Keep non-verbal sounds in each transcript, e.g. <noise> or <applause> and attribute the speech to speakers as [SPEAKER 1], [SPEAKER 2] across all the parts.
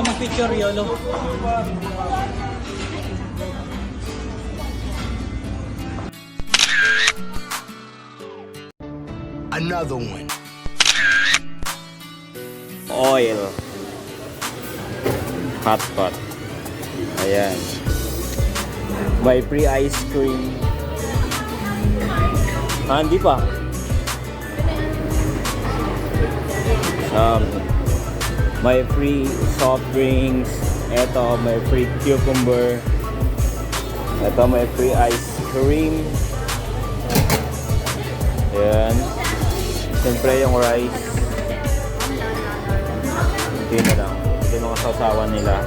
[SPEAKER 1] ka mag-picture, YOLO.
[SPEAKER 2] Another one.
[SPEAKER 3] Oil. Hot pot. Ayan. By free ice cream. Ah, hindi pa. Um, may free soft drinks. Ito, may free cucumber. Ito, may free ice cream. Ayan. Siyempre yung rice. Ito na lang. Yung mga sausawan nila.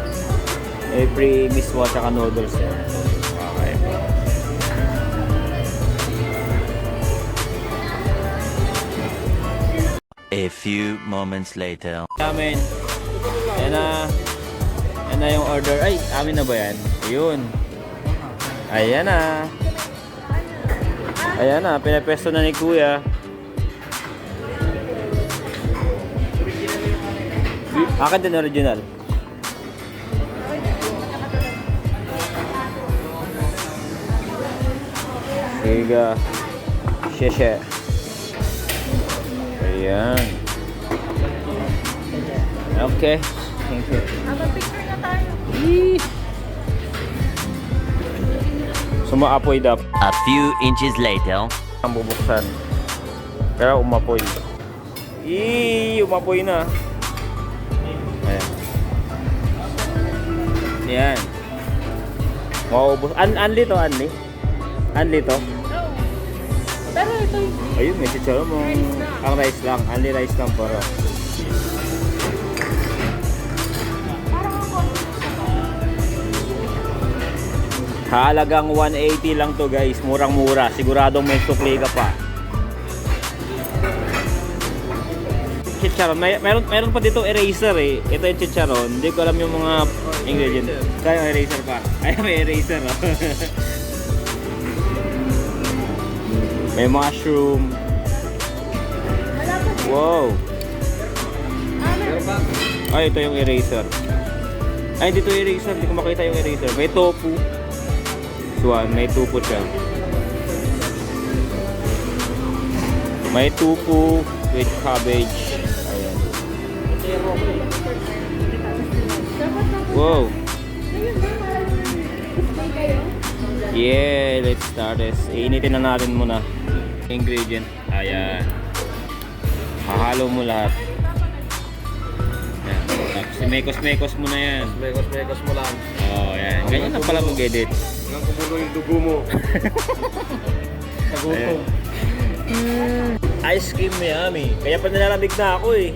[SPEAKER 3] May free miswa tsaka noodles yan.
[SPEAKER 4] A few moments later.
[SPEAKER 3] Amin. Yan na. Yan na yung order. Ay, amin na ba yan? Ayun. Ayan na. Ayan na. Pinapesto na ni Kuya. Akin din original. Sige. Sheshe. Ayan. Okay. Thank you.
[SPEAKER 5] Picture na tayo.
[SPEAKER 3] Sumaapoy daw
[SPEAKER 4] A few inches later.
[SPEAKER 3] ang bubuksan. Pero umapoy. Eee, umapoy na. Ayan. Ayan. Maubos. An anli to, anli? Anli to?
[SPEAKER 5] Pero ito yung
[SPEAKER 3] Ayun, may chicharo mo.
[SPEAKER 5] Rice lang.
[SPEAKER 3] Ang rice lang. Anli rice lang pero.
[SPEAKER 5] parang ako.
[SPEAKER 3] Halagang 180 lang to guys. Murang-mura. Siguradong may sukli ka pa. Chicharon. May, meron, meron pa dito eraser eh. Ito yung chicharon. Hindi ko alam yung mga ingredients. <laughs> Kaya may eraser pa. Ay, may eraser oh. <laughs> may mushroom. Wow. Ay, ito yung eraser. Ay, dito yung eraser. Hindi ko makita yung eraser. May tofu. Swan, may tupo siya. May tupo with cabbage. Ayan. Wow. Yeah, let's start this. Iinitin na natin muna. Ingredient. Ayan. Hahalo mo lahat. Ayan. Tapos mekos-mekos mo na yan.
[SPEAKER 6] Mekos-mekos mo lang.
[SPEAKER 3] Oh, ayan. Ganyan na pala mag-edit.
[SPEAKER 6] Hanggang kumulo yung dugo mo. <laughs> Sa gutom.
[SPEAKER 3] Ice cream yummy. Kaya pa nilalamig na ako eh.